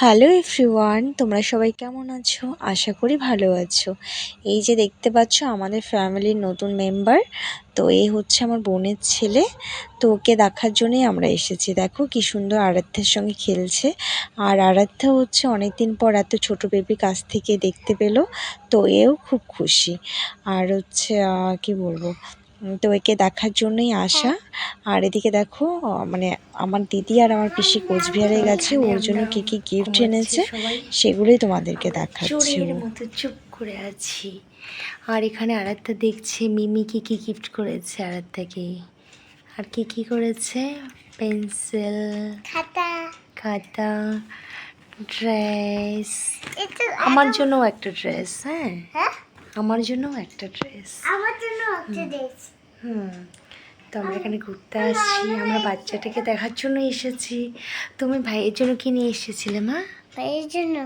Hello everyone তোমরা সবাই কেমন আছো? আশা করি ভালো আছো। এই যে দেখতে পাচ্ছ, আমাদের ফ্যামিলির নতুন মেম্বার তো এই হচ্ছে আমার বোনের ছেলে। তো ওকে দেখার জন্যই আমরা এসেছি। দেখো কি সুন্দর আরাধ্যের সঙ্গে খেলছে। আর আরাধ্যা হচ্ছে অনেক দিন পর এত ছোট বেবি কাছ থেকে দেখতে পেল, তো এও খুব খুশি। আর হচ্ছে কি বলব? তো একে দেখার জন্যই আসা। আর এদিকে দেখো মানে আমার দিদি আর আমার পিসি কোচবিহারে গেছে ওর জন্য কি কি গিফট এনেছে সেগুলোই তোমাদেরকে দেখাচ্ছি। মতো চুপ করে আছি। আর এখানে আরাধ্যা দেখছে মিমি কি কি গিফট করেছে আরাধ্যাকে আর কি কি করেছে? পেন্সিল খাতা। খাতা ড্রেস আমার জন্যও একটা ড্রেস হ্যাঁ? হ্যাঁ? আমার জন্যও একটা ড্রেস আমার একটা ড্রেস হুম। তো আমরা এখানে ঘুরতে আসছি আমরা বাচ্চাটাকে দেখার জন্য এসেছি। তুমি ভাইয়ের জন্য কি নিয়ে এসেছিলে মা? এই জন্য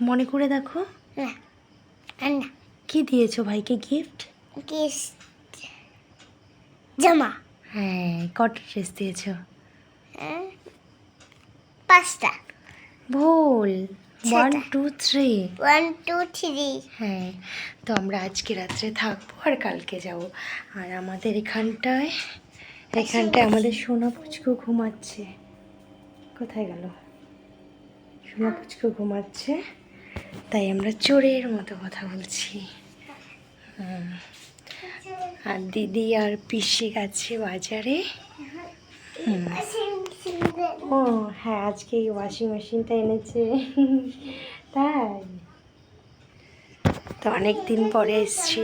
মনে করে দেখো। কি দিয়েছ ভাইকে গিফট। জামা। হ্যাঁ কটা ড্রেস দিয়েছ? হ্যাঁ? পাঁচটা। ভুল। One. Two three one two three হ্যাঁ তো আমরা আজকে রাত্রে থাকব আর কালকে যাব। আর আমাদের এখানটায় এখানটায় আমাদের সোনা পুচকু ঘুমাচ্ছে। কোথায় গেল? সোনা পুচকু ঘুমাচ্ছে। তাই আমরা চোরের মতো কথা বলছি। আর দিদি আর পিসি গেছে বাজারে। ও হ্যাঁ আজকে এই ওয়াশিং মেশিনটা এনেছে। তাই? তো অনেক দিন পরে এসছি।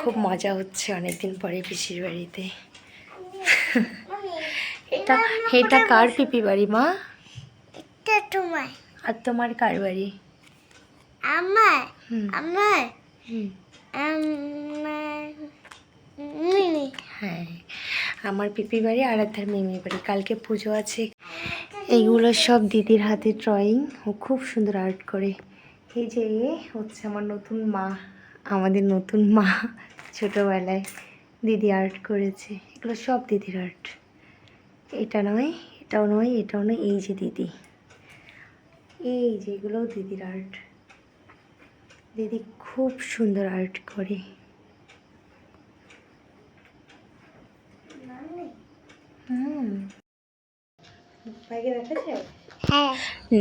খুব মজা হচ্ছে অনেক দিন পরে পিসির বাড়িতে। এটা এটা কার পিপি বাড়ি মা? এটা তোমার। আর তোমার কার বাড়ি? আমার? আমার? হ্যাঁ। আমার পিপি বাড়ি আর তার মিমি বাড়ি। কালকে পুজো আছে। এইগুলো সব দিদির হাতে ড্রয়িং ও খুব সুন্দর আর্ট করে। এই যে হচ্ছে আমার নতুন মা, আমাদের নতুন মা ছোটোবেলায় দিদি আর্ট করেছে। এগুলো সব দিদির আর্ট এটা নয়, এটাও নয় এটাও নয়, এই যে দিদি। এই যে এগুলোও দিদির আর্ট দিদি খুব সুন্দর আর্ট করে হুম ভাইকে দেখাচ্ছে হ্যাঁ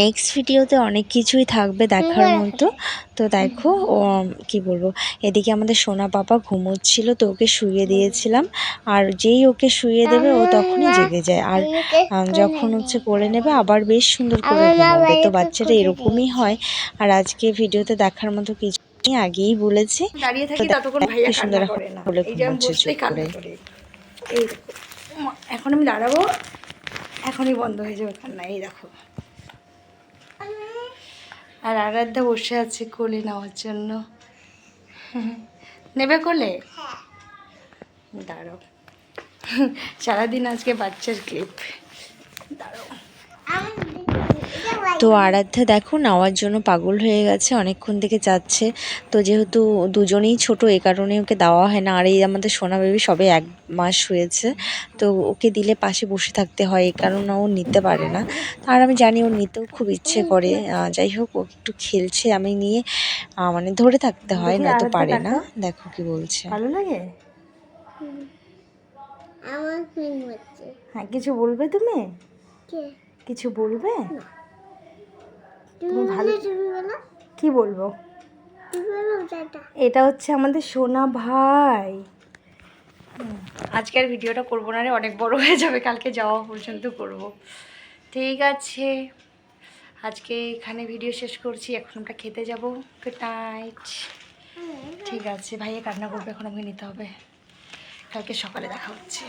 নেক্সট ভিডিওতে অনেক কিছুই থাকবে দেখার মতো। তো দেখো ও কি বলব এদিকে আমাদের সোনা বাবা ঘুমোচ্ছিল তো ওকে শুয়ে দিয়েছিলাম। আর যেই ওকে শুইয়ে দেবে ও তখনই জেগে যায়। আর যখন হচ্ছে করে নেবে আবার বেশ সুন্দর করে ঘুমাবে। তো বাচ্চারা এরকমই হয়। আর আজকে ভিডিওতে দেখার মতো কিছু আগেই বলেছি। দাঁড়িয়ে থাকি ততক্ষণ ভাইয়া সুন্দর করে না। এই যে করে। এই এখন আমি দাঁড়াবো। এখনই বন্ধ হয়ে যাবে কান্না এই দেখো। আর আরাধ্যা বসে আছে কোলে নেওয়ার জন্য। নেবে কোলে? দাঁড়ো সারাদিন আজকে বাচ্চার ক্লিপ দাঁড়াও। তো আরাধ্যা দেখো নেওয়ার জন্য পাগল হয়ে গেছে অনেকক্ষণ থেকে যাচ্ছে। তো যেহেতু দুজনেই ছোট এ কারণে ওকে দেওয়া হয় না। আর এই আমাদের সোনা বেবি সবে এক মাস হয়েছে তো ওকে দিলে পাশে বসে থাকতে হয় এ কারণে ও নিতে পারে না। আর আমি জানি ও নিতেও খুব ইচ্ছে করে যাই হোক ও একটু খেলছে আমি নিয়ে মানে ধরে থাকতে হয় না তো পারে না। দেখো। কি বলছে। ভালো লাগে? হ্যাঁ কিছু বলবে তুমি? কিছু বলবে? তুমি ভালো- কি বলব? এটা হচ্ছে আমাদের সোনা ভাই। আজকের ভিডিওটা করব না রে অনেক বড় হয়ে যাবে কালকে যাওয়া পর্যন্ত করব। ঠিক আছে। আজকে এখানে ভিডিও শেষ করছি এখন আমরা খেতে যাব। গুড নাইট ঠিক আছে ভাইয়া কান্না করবে এখন আমাকে নিতে হবে। কালকে সকালে দেখা হচ্ছে।